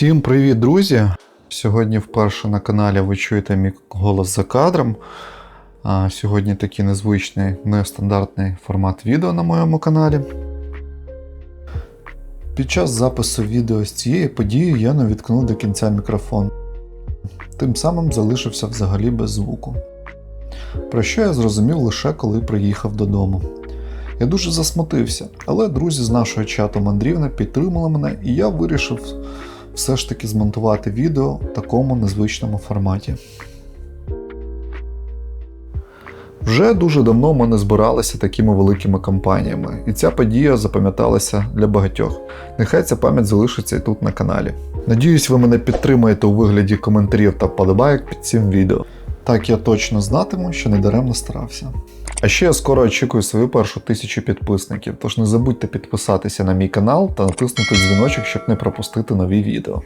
Всім привіт, друзі! Сьогодні вперше на каналі ви чуєте мій голос за кадром. Сьогодні такий незвичний, нестандартний формат відео на моєму каналі. Під час запису відео з цієї події я не відкнув до кінця мікрофон. Тим самим залишився взагалі без звуку. Про що я зрозумів лише коли приїхав додому. Я дуже засмутився, але друзі з нашого чату мандрівна підтримали мене, і я вирішив все ж таки змонтувати відео в такому незвичному форматі. Вже дуже давно ми не збиралися такими великими кампаніями, і ця подія запам'яталася для багатьох. Нехай ця пам'ять залишиться і тут на каналі. Надіюсь, ви мене підтримаєте у вигляді коментарів та вподобайок під цим відео. Так я точно знатиму, що недаремно старався. А ще я скоро очікую свою першу тисячу підписників, тож не забудьте підписатися на мій канал та натиснути дзвіночок, щоб не пропустити нові відео.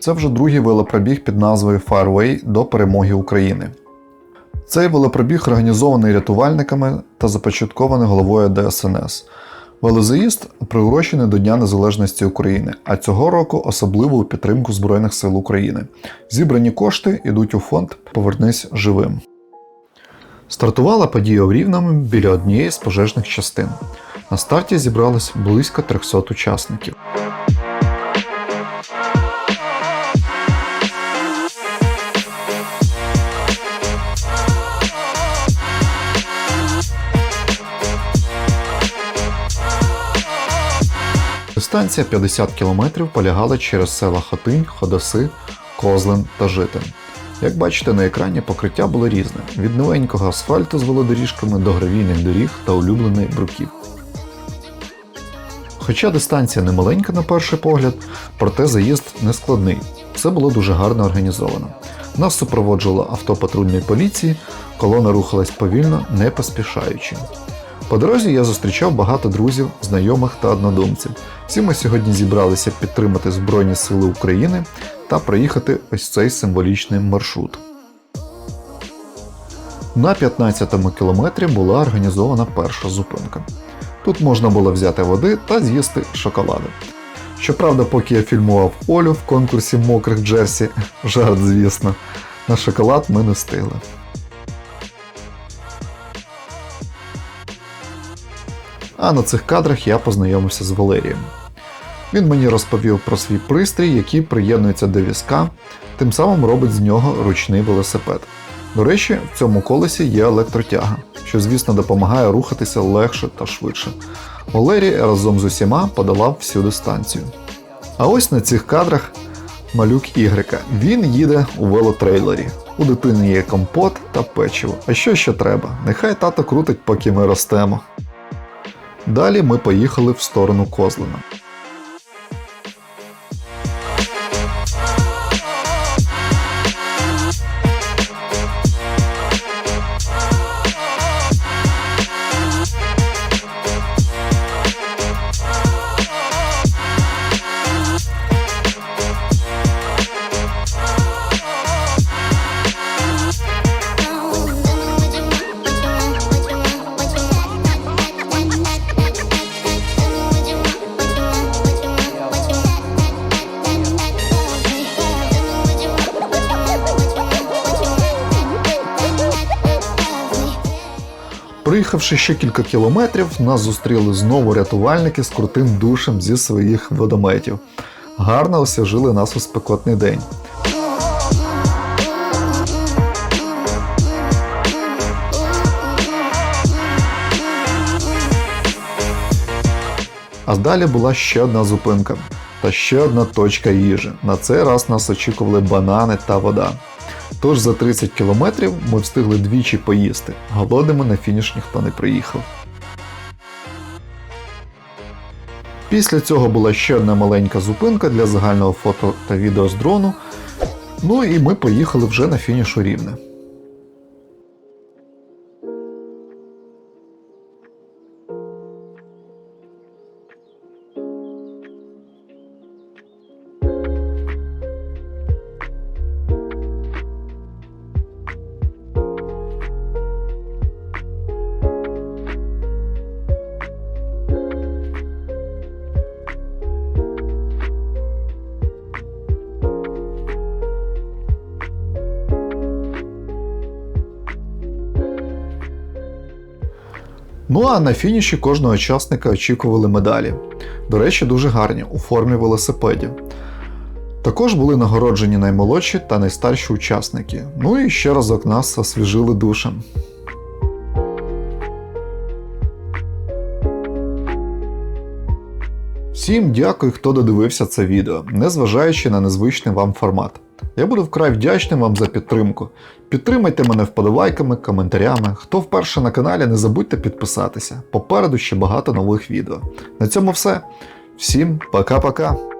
Це вже другий велопробіг під назвою Fireway до перемоги України. Цей велопробіг організований рятувальниками та започаткований головою ДСНС. Велозаїзд приурочений до Дня Незалежності України, а цього року особливо у підтримку Збройних сил України. Зібрані кошти йдуть у фонд Повернись живим. Стартувала подія в Рівному біля однієї з пожежних частин. На старті зібралось близько 300 учасників. Дистанція 50 км полягала через села Хотинь, Ходоси, Козлин та Житин. Як бачите, на екрані покриття було різне: від новенького асфальту з велодоріжками до гравійних доріг та улюбленої бруків. Хоча дистанція не маленька на перший погляд, проте заїзд не складний. Все було дуже гарно організовано. Нас супроводжувало авто патрульної поліції, колона рухалась повільно, не поспішаючи. По дорозі я зустрічав багато друзів, знайомих та однодумців. Всі ми сьогодні зібралися підтримати Збройні Сили України та проїхати ось цей символічний маршрут. На 15-му кілометрі була організована перша зупинка. Тут можна було взяти води та з'їсти шоколади. Щоправда, поки я фільмував Олю в конкурсі мокрих Джерсі, жарт, звісно, на шоколад ми не встигли. А на цих кадрах я познайомився з Валерієм. Він мені розповів про свій пристрій, який приєднується до візка, тим самим робить з нього ручний велосипед. До речі, в цьому колесі є електротяга, що, звісно, допомагає рухатися легше та швидше. Валерій разом з усіма подолав всю дистанцію. А ось на цих кадрах малюк Ігрика. Він їде у велотрейлері. У дитини є компот та печиво. А що ще треба? Нехай тато крутить, поки ми ростемо. Далі ми поїхали в сторону Козлина. Проїхавши ще кілька кілометрів, нас зустріли знову рятувальники з крутим душем зі своїх водометів. Гарно освіжили нас у спекотний день. А далі була ще одна зупинка та ще одна точка їжі. На цей раз нас очікували банани та вода. Тож за 30 кілометрів ми встигли двічі поїсти. Голодними на фініш ніхто не приїхав. Після цього була ще одна маленька зупинка для загального фото та відео з дрону. Ну і ми поїхали вже на фінішу рівне. Ну а на фініші кожного учасника очікували медалі. До речі, дуже гарні у формі велосипедів. Також були нагороджені наймолодші та найстарші учасники. Ну і ще разок нас освіжили душем. Всім дякую, хто додивився це відео, незважаючи на незвичний вам формат. Я буду вкрай вдячним вам за підтримку. Підтримайте мене вподобайками, коментарями. Хто вперше на каналі, не забудьте підписатися. Попереду ще багато нових відео. На цьому все. Всім пока-пока.